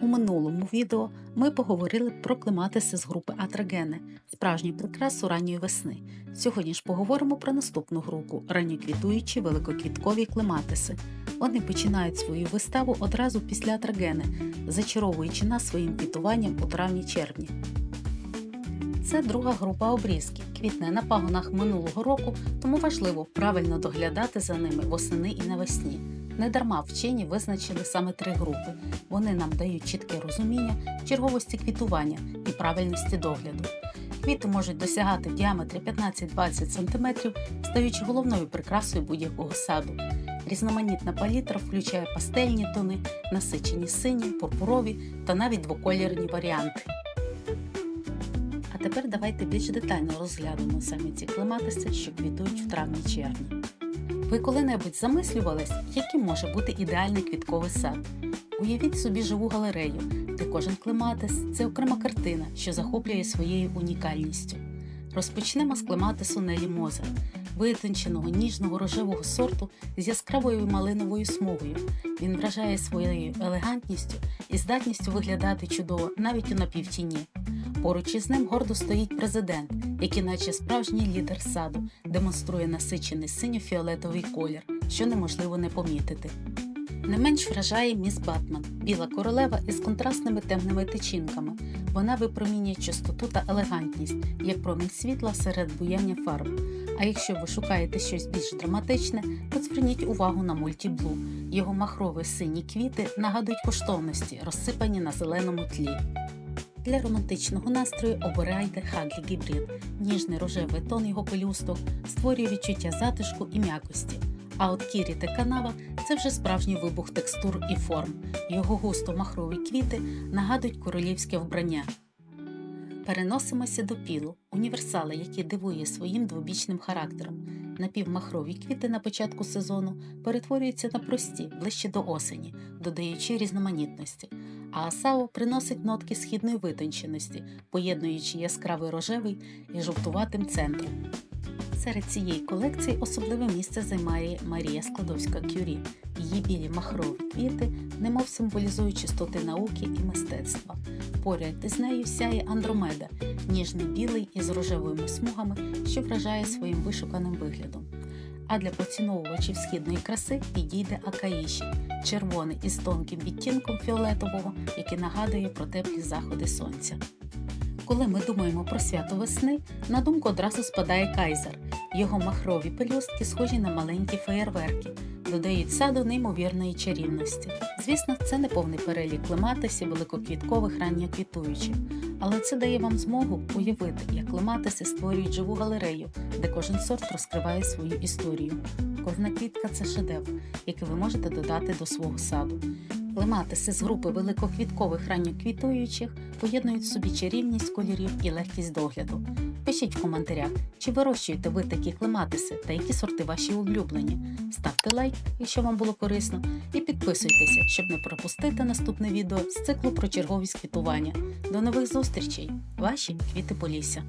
У минулому відео ми поговорили про клематиси з групи Атрагени, справжню прикрасу ранньої весни. Сьогодні ж поговоримо про наступну групу ранньоквітуючі великоквіткові клематиси. Вони починають свою виставу одразу після Атрагени, зачаровуючи нас своїм квітуванням у травні-червні. Це друга група обрізки. Квітне на пагонах минулого року, тому важливо правильно доглядати за ними восени і навесні. Недарма вчені визначили саме три групи. Вони нам дають чітке розуміння черговості квітування і правильності догляду. Квіти можуть досягати діаметрі 15-20 см, стаючи головною прикрасою будь-якого саду. Різноманітна палітра включає пастельні тони, насичені сині, пурпурові та навіть двоколірні варіанти. А тепер давайте більш детально розглянемо самі ці клематиси, що квітують в травні-червні. Ви коли-небудь замислювались, яким може бути ідеальний квітковий сад? Уявіть собі живу галерею, де кожен клематис це окрема картина, що захоплює своєю унікальністю. Розпочнемо з клематису Нелі Мозер, витонченого ніжного рожевого сорту з яскравою малиновою смугою. Він вражає своєю елегантністю і здатністю виглядати чудово навіть у напівтіні. Поруч із ним гордо стоїть президент, який, наче справжній лідер саду, демонструє насичений синьо-фіолетовий колір, що неможливо не помітити. Не менш вражає міс Батман, біла королева із контрастними темними тичинками. Вона випромінює чистоту та елегантність, як промінь світла серед буяння фарб. А якщо ви шукаєте щось більш драматичне, то зверніть увагу на мультіблу. Його махрові сині квіти нагадують коштовності, розсипані на зеленому тлі. Для романтичного настрою обирайте Хаглі Гібрид. Ніжний рожевий тон його пелюсток створює відчуття затишку і м'якості. А от Кірі та канава це вже справжній вибух текстур і форм. Його густо махрові квіти нагадують королівське вбрання. Переносимося до пілу, універсали, який дивує своїм двобічним характером. Напівмахрові квіти на початку сезону перетворюються на прості ближче до осені, додаючи різноманітності. А асао приносить нотки східної витонченості, поєднуючи яскравий рожевий і жовтуватим центром. Серед цієї колекції особливе місце займає Марія Складовська Кюрі. Її білі махрові квіти, немов символізують чистоти науки і мистецтва. Поряд із нею сяє Андромеда, ніжний білий із рожевими смугами, що вражає своїм вишуканим виглядом. А для поціновувачів східної краси підійде Акаїші, червоний із тонким відтінком фіолетового, який нагадує про теплі заходи сонця. Коли ми думаємо про свято весни, на думку одразу спадає кайзер. Його махрові пелюстки схожі на маленькі феєрверки, додають саду неймовірної чарівності. Звісно, це не повний перелік клематисів великоквіткових ранньоквітуючих, але це дає вам змогу уявити, як Лиматиси створюють живу галерею, де кожен сорт розкриває свою історію. Кожна квітка це шедевр, який ви можете додати до свого саду. Клематиси з групи великоквіткових ранньоквітуючих поєднують в собі чарівність кольорів і легкість догляду. Пишіть в коментарях, чи вирощуєте ви такі клематиси та які сорти ваші улюблені. Ставте лайк, якщо вам було корисно, і підписуйтеся, щоб не пропустити наступне відео з циклу про черговість квітування. До нових зустрічей! Ваші квіти Полісся!